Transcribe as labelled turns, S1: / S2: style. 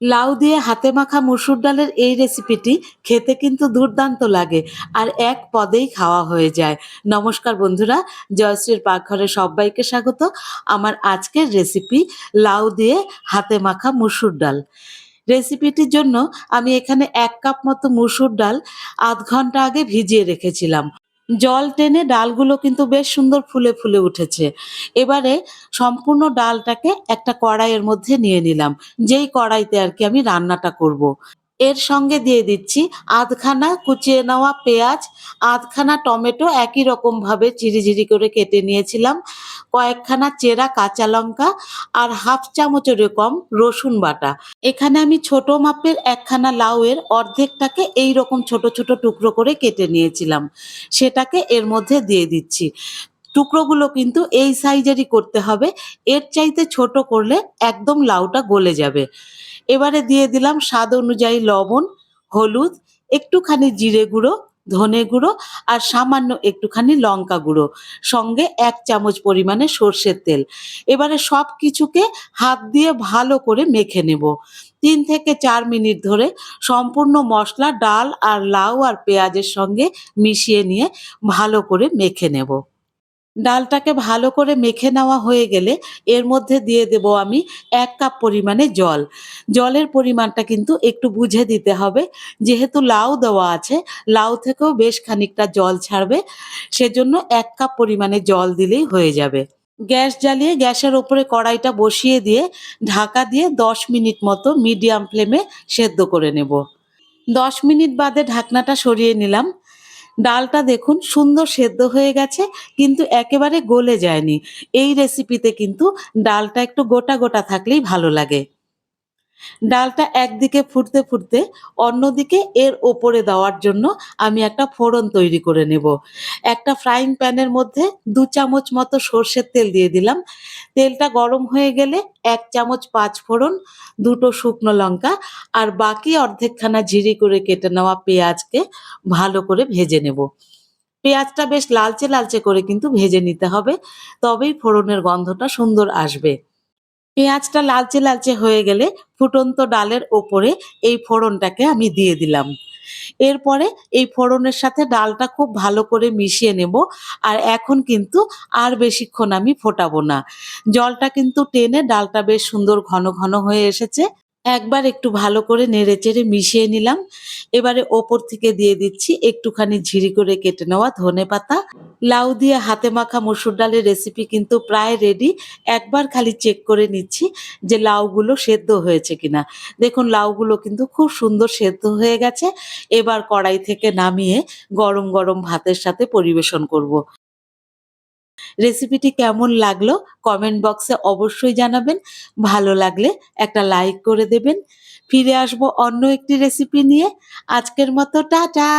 S1: লাউ দিয়ে হাতে মাখা মসুর ডালের এই রেসিপিটি খেতে কিন্তু দুর্দান্ত লাগে আর এক পদেই খাওয়া হয়ে যায়। নমস্কার বন্ধুরা, জয়শ্রীর পাকঘরে সবাইকে স্বাগত। আমার আজকের রেসিপি লাউ দিয়ে হাতে মাখা মুসুর ডাল। রেসিপিটির জন্য আমি এখানে এক কাপ মতো মসুর ডাল আধ ঘণ্টা আগে ভিজিয়ে রেখেছিলাম। জল টেনে ডালগুলো কিন্তু বেশ সুন্দর ফুলে ফুলে উঠেছে এবারে সম্পূর্ণ ডালটাকে একটা কড়াইয়ের মধ্যে নিয়ে নিলাম যেই কড়াইতে আর কি আমি রান্নাটা করব। এর সঙ্গে দিয়ে দিচ্ছি আধখানা কুচিয়ে নেওয়া পেঁয়াজ, আধখানা টমেটো একই রকম ভাবে ঝিরিঝিরি করে কেটে নিয়েছিলাম, কয়েকখানা চেরা কাঁচা লঙ্কা আর হাফ চামচেরও কম রসুন বাটা। এখানে আমি ছোট মাপের একখানা লাউয়ের অর্ধেকটাকে এই রকম ছোট ছোট টুকরো করে কেটে নিয়েছিলাম। সেটাকে এর মধ্যে দিয়ে দিচ্ছি। টুকরোগুলো কিন্তু এই সাইজেরই করতে হবে। এর চাইতে ছোট করলে একদম লাউটা গলে যাবে। এবারে দিয়ে দিলাম স্বাদ অনুযায়ী লবণ, হলুদ, একটুখানি জিরে গুঁড়ো, ধনে গুঁড়ো আর সামান্য একটুখানি লঙ্কা গুঁড়ো। সঙ্গে এক চামচ পরিমাণে সর্ষের তেল। এবারে সব কিছুকে হাত দিয়ে ভালো করে মেখে নেব। তিন থেকে চার মিনিট ধরে সম্পূর্ণ মশলা, ডাল আর লাউ আর পেঁয়াজের সঙ্গে মিশিয়ে নিয়ে ভালো করে মেখে নেব। ডালটাকে ভালো করে মেখে নেওয়া হয়ে গেলে এর মধ্যে দিয়ে দেব আমি এক কাপ পরিমাণে জল। জলের পরিমাণটা কিন্তু একটু বুঝে দিতে হবে। যেহেতু লাউ দেওয়া আছে, লাউ থেকেও বেশ খানিকটা জল ছাড়বে, সেজন্য এক কাপ পরিমাণে জল দিলেই হয়ে যাবে। গ্যাস জ্বালিয়ে গ্যাসের ওপরে কড়াইটা বসিয়ে দিয়ে ঢাকা দিয়ে দশ মিনিট মতো মিডিয়াম ফ্লেমে সেদ্ধ করে নেব। দশ মিনিট বাদে ঢাকনাটা সরিয়ে নিলাম। ডালটা দেখুন সুন্দর সেদ্ধ হয়ে গেছে, কিন্তু একেবারে গলে যায়নি। এই রেসিপিতে কিন্তু ডালটা একটু গোটা গোটা থাকলেই ভালো লাগে। ডালটা একদিকে ফুটতে ফুটতে অন্যদিকে এর ওপরে দেওয়ার জন্য আমি একটা ফোড়ন তৈরি করে নেব। একটা ফ্রাইং প্যানের মধ্যে দু চামচ মতো সর্ষের তেল দিয়ে দিলাম। তেলটা গরম হয়ে গেলে এক চামচ পাঁচ ফোড়ন, দুটো শুকনো লঙ্কা আর বাকি অর্ধেকখানা ঝিরি করে কেটে নেওয়া পেঁয়াজকে ভালো করে ভেজে নেব। পেঁয়াজটা বেশ লালচে লালচে করে কিন্তু ভেজে নিতে হবে, তবেই ফোড়নের গন্ধটা সুন্দর আসবে। পেঁয়াজটা লালচে লালচে হয়ে গেলে ফুটন্ত ডালের ওপরে এই ফোড়নটাকে আমি দিয়ে দিলাম। এরপরে এই ফোড়নের সাথে ডালটা খুব ভালো করে মিশিয়ে নেব আর এখন কিন্তু আর বেশিক্ষণ আমি ফোটাবো না। জলটা কিন্তু টেনে ডালটা বেশ সুন্দর ঘন ঘন হয়ে এসেছে। একবার একটু ভালো করে নেড়ে চেড়ে মিশিয়ে নিলাম। এবারে ওপর থেকে দিয়ে দিচ্ছি একটুখানি ঝিরি করে কেটে নেওয়া ধনে পাতা। লাউ দিয়ে হাতে মাখা মসুর ডালের রেসিপি কিন্তু প্রায় রেডি একবার খালি চেক করে নিচ্ছি যে লাউগুলো সেদ্ধ হয়েছে কিনা। দেখুন, লাউগুলো কিন্তু খুব সুন্দর সেদ্ধ হয়ে গেছে। এবার কড়াই থেকে নামিয়ে গরম গরম ভাতের সাথে পরিবেশন করব। রেসিপিটি কেমন লাগল কমেন্ট বক্সে অবশ্যই জানাবেন। ভালো লাগলে একটা লাইক করে দেবেন। ফিরে আসব অন্য একটি রেসিপি নিয়ে। আজকের মতো টাটা!